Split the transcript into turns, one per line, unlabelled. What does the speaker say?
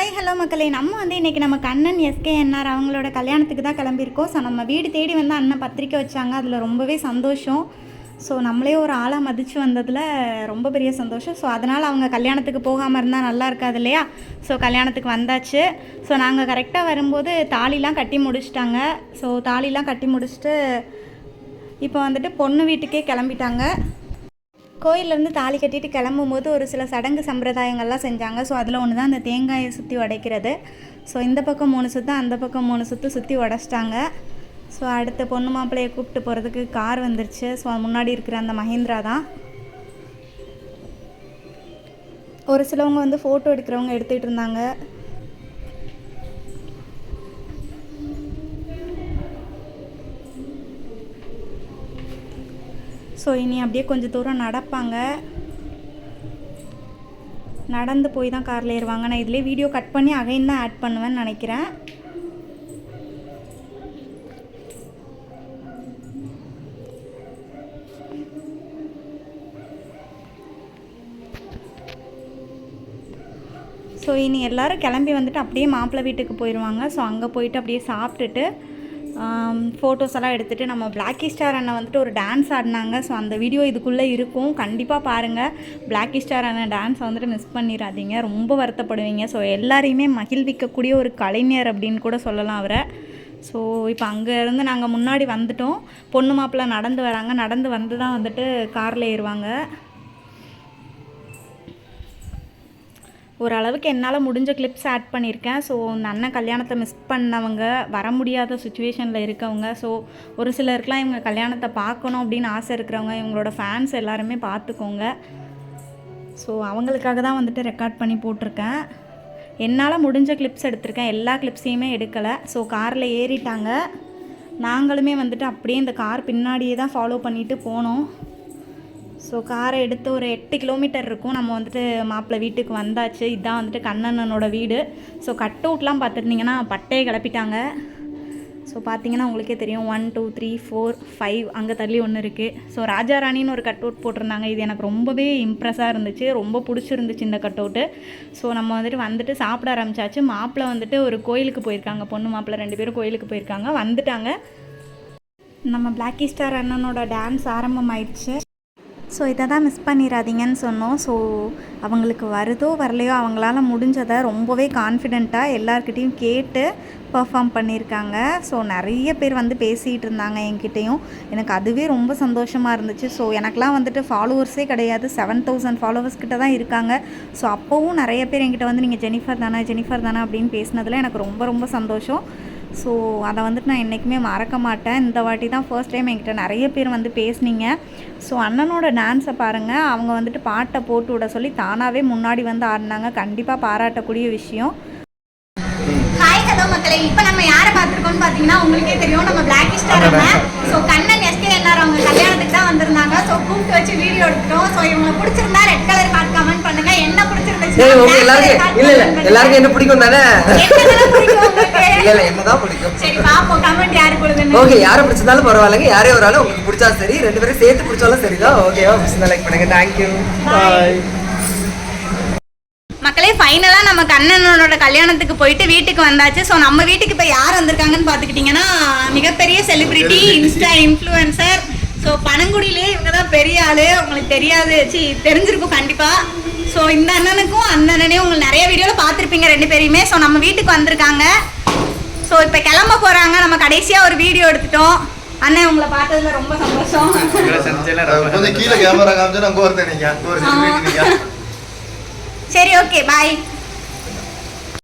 Hi hello மக்களே. நம்ம வந்து இன்றைக்கி நம்ம கண்ணன் எஸ்கே என்ஆர் அவங்களோட கல்யாணத்துக்கு தான் கிளம்பியிருக்கோம். ஸோ நம்ம வீடு தேடி வந்து அண்ணன் பத்திரிக்கை வச்சாங்க. அதில் ரொம்பவே சந்தோஷம். ஸோ நம்மளே ஒரு ஆளாக மதித்து வந்ததில் ரொம்ப பெரிய சந்தோஷம். ஸோ அதனால் அவங்க கல்யாணத்துக்கு போகாமல் இருந்தால் நல்லா இருக்காது இல்லையா? ஸோ கல்யாணத்துக்கு வந்தாச்சு. ஸோ நாங்கள் கரெக்டாக வரும்போது தாலிலாம் கட்டி முடிச்சிட்டாங்க. ஸோ தாலிலாம் கட்டி முடிச்சுட்டு இப்போ வந்துட்டு பொண்ணு வீட்டுக்கே கிளம்பிட்டாங்க. கோயிலேருந்து தாலி கட்டிட்டு கிளம்பும்போது ஒரு சில சடங்கு சம்பிரதாயங்கள்லாம் செஞ்சாங்க. ஸோ அதில் ஒன்று தான் அந்த தேங்காயை சுற்றி உடைக்கிறது. ஸோ இந்த பக்கம் மூணு சுற்று அந்த பக்கம் மூணு சுற்று சுற்றி உடச்சிட்டாங்க. ஸோ அடுத்த பொண்ணு மாப்பிள்ளையை கூப்பிட்டு போகிறதுக்கு கார் வந்துருச்சு. ஸோ முன்னாடி இருக்கிற அந்த மஹேந்திரா தான். ஒரு சிலவங்க வந்து ஃபோட்டோ எடுக்கிறவங்க எடுத்துகிட்டு இருந்தாங்க. ஸோ இனி அப்படியே கொஞ்சம் தூரம் நடப்பாங்க. நடந்து போய் தான் காரில் ஏறுவாங்க. நான் இதிலே வீடியோ கட் பண்ணி அகைன் தான் ஆட் பண்ணுவேன்னு நினைக்கிறேன். ஸோ இனி எல்லோரும் கிளம்பி வந்துட்டு அப்படியே மாப்பிள்ளை வீட்டுக்கு போயிடுவாங்க ஸோ அங்கே போயிட்டு அப்படியே சாப்பிட்டுட்டு ஃபோட்டோஸ் எல்லாம் எடுத்துகிட்டு நம்ம பிளாக்கி ஸ்டார் அண்ணன் வந்துட்டு ஒரு டான்ஸ் ஆடினாங்க. ஸோ அந்த வீடியோ இதுக்குள்ளே இருக்கும். கண்டிப்பாக பாருங்கள் பிளாக்கி ஸ்டார் அண்ணன் டான்ஸை வந்துட்டு மிஸ் பண்ணிடாதீங்க. ரொம்ப வருத்தப்படுவீங்க. ஸோ எல்லாரையுமே மகிழ்விக்கக்கூடிய ஒரு கலைஞர் அப்படின்னு கூட சொல்லலாம் அவரை. ஸோ இப்போ அங்கேருந்து நாங்கள் முன்னாடி வந்துட்டோம். பொண்ணு மாப்பிள்ளை நடந்து வராங்க. நடந்து வந்து தான் வந்துட்டு காரில் ஏறுவாங்க. ஓரளவுக்கு என்னால் முடிஞ்ச கிளிப்ஸ் ஆட் பண்ணியிருக்கேன் ஸோ இந்த அண்ணன் கல்யாணத்தை மிஸ் பண்ணவங்க வர முடியாத சுச்சுவேஷனில் இருக்கவங்க ஸோ ஒரு சிலருக்குலாம் இவங்க கல்யாணத்தை பார்க்கணும் அப்படின்னு ஆசை இருக்கிறவங்க இவங்களோட ஃபேன்ஸ் எல்லாருமே பார்த்துக்கோங்க. ஸோ அவங்களுக்காக தான் வந்துட்டு ரெக்கார்ட் பண்ணி போட்டிருக்கேன். என்னால் முடிஞ்ச கிளிப்ஸ் எடுத்திருக்கேன். எல்லா கிளிப்ஸையுமே எடுக்கலை. ஸோ காரில் ஏறிட்டாங்க. நாங்களுமே வந்துட்டு அப்படியே இந்த கார் பின்னாடியே தான் ஃபாலோ பண்ணிவிட்டு போனோம். ஸோ காரை எடுத்து ஒரு எட்டு கிலோமீட்டர் இருக்கும். நம்ம வந்துட்டு மாப்பிள்ளை வீட்டுக்கு வந்தாச்சு. இதுதான் வந்துட்டு கண்ணண்ணனோட வீடு. ஸோ கட் அவுட்லாம் பார்த்துருந்தீங்கன்னா பட்டையை கிளப்பிட்டாங்க. ஸோ பார்த்தீங்கன்னா உங்களுக்கே தெரியும். One two three four five அங்கே தள்ளி ஒன்று இருக்குது ஸோ ராஜா ராணின்னு ஒரு கட் அவுட் போட்டிருந்தாங்க. இது எனக்கு ரொம்பவே இம்ப்ரெஸ்ஸாக இருந்துச்சு. ரொம்ப பிடிச்சிருந்துச்சு இந்த கட் அவுட்டு ஸோ நம்ம வந்துட்டு வந்துட்டு சாப்பிட ஆரம்பிச்சாச்சு. மாப்பிள்ளை வந்துட்டு ஒரு கோயிலுக்கு போயிருக்காங்க. பொண்ணு மாப்பிள்ளை ரெண்டு பேரும் கோயிலுக்கு போயிருக்காங்க. வந்துட்டாங்க. நம்ம பிளாக்கி ஸ்டார் அண்ணனோட டான்ஸ் ஆரம்பமாயிடுச்சு. ஸோ இதை தான் மிஸ் பண்ணிடாதீங்கன்னு சொன்னோம். ஸோ அவங்களுக்கு வருதோ வரலையோ அவங்களால முடிஞ்சதை ரொம்பவே கான்ஃபிடெண்ட்டாக எல்லாருக்கிட்டேயும் கேட்டு பர்ஃபார்ம் பண்ணியிருக்காங்க ஸோ நிறைய பேர் வந்து பேசிகிட்டு இருந்தாங்க என்கிட்டேயும். எனக்கு அதுவே ரொம்ப சந்தோஷமாக இருந்துச்சு. ஸோ எனக்கெலாம் வந்துட்டு ஃபாலோவர்ஸே கிடையாது. செவன் தௌசண்ட் ஃபாலோவர்ஸ் கிட்ட தான் இருக்காங்க. ஸோ அப்போவும் நிறைய பேர் என்கிட்ட வந்து நீங்கள் ஜெனிஃபர் தானே ஜெனிஃபர் தானே? அப்படின்னு பேசினதில் எனக்கு ரொம்ப ரொம்ப சந்தோஷம். ஸோ அதை வந்துட்டு நான் என்றைக்குமே மறக்க மாட்டேன். இந்த வாட்டி தான் ஃபர்ஸ்ட் டைம் என்கிட்ட நிறைய பேர் வந்து பேசுனீங்க. ஸோ அண்ணனோட டான்ஸை பாருங்கள் அவங்க வந்துட்டு பாட்டை போட்டு விட சொல்லி தானாகவே முன்னாடி வந்து ஆடினாங்க. கண்டிப்பாக பாராட்டக்கூடிய விஷயம். ஹாய் மக்களே. இப்போ நம்ம யாரை பார்த்துருக்கோம்னு பார்த்தீங்கன்னா உங்களுக்கே தெரியும். நம்ம black star so Kannan S K எல்லாரும் அவங்க கல்யாணத்துக்கு தான் வந்திருந்தாங்க. ஸோ கூப்பிட்டு வச்சு வீடியோ எடுத்துட்டோம். ஸோ இவங்களை பிடிச்சிருந்தா ரெட் கலர் கார்டு கமெண்ட் பண்ணுங்க. என்ன பிடிச்சிருந்துச்சு
சரி ஓகே எல்லாருக்கும் இல்ல இல்ல எல்லாருக்கும் என்ன பிடிக்கும் தானே? இல்ல இல்ல என்னதான் பிடிக்கும்.
சரி பாப்போம். கமெண்ட் யாரு கொடுங்கன்னு?
ஓகே யாரை பிடிச்சிருந்தாலும் பரவாயில்லைங்க. யாரே ஒரு ஆளு உங்களுக்கு பிடிச்சா சரி ரெண்டு பேரும் சேர்த்து பிடிச்சாலும் சரிதான். ஓகேவா பிடிச்சிருந்தா லைக் பண்ணுங்க. தேங்க்யூ பாய்
மக்களே ஃபைனலாக நம்ம கண்ணனோட கல்யாணத்துக்கு போயிட்டு வீட்டுக்கு வந்தாச்சு. ஸோ நம்ம வீட்டுக்கு இப்போ யார் வந்திருக்காங்கன்னு பார்த்துக்கிட்டிங்கன்னா மிகப்பெரிய செலிபிரிட்டி இன்ஸ்டா இன்ஃப்ளூயன்சர் ஸோ பனங்குடியிலே இவங்க தான் பெரிய ஆள். உங்களுக்கு தெரியாது. சி தெரிஞ்சிருக்கும் கண்டிப்பாக ஸோ இந்த அண்ணனுக்கும் அந்த அண்ணனையும் உங்களுக்கு நிறைய வீடியோவில் பார்த்துருப்பீங்க ரெண்டு பேரையுமே. ஸோ நம்ம வீட்டுக்கு வந்திருக்காங்க. ஸோ இப்போ கிளம்ப போகிறாங்க நம்ம கடைசியாக ஒரு வீடியோ எடுத்துட்டோம். அண்ணன் உங்களை பார்த்ததுல ரொம்ப சந்தோஷம்.
கொஞ்சம் கீழே கேமரா காமிச்சு
சரி ஓகே பாய்